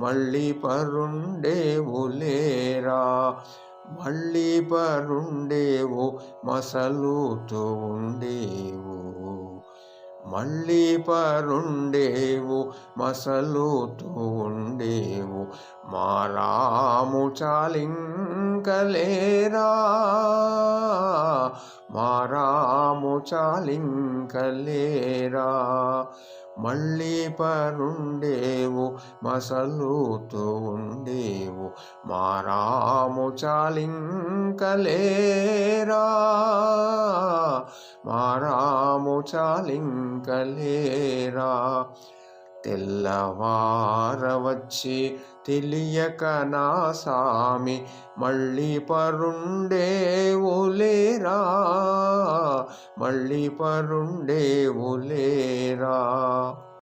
మళ్ళీ పరుండే లేరా? మళ్ళీ పరుండేవు మసలుతూ ఉండేవు. మళ్ళీ పరుండేవు మసలుతూ ఉండేవు. మారాము చాలింకలేరా? మారాము చాలింకలేరా. మళ్ళీ పరుండేవు మసలుతూ ఉండేవు. మారాము చాలింకలేరా. మారాము చాలింకలేరా. తెల్లవారవచ్చి తెలియక నా సామి మళ్ళీ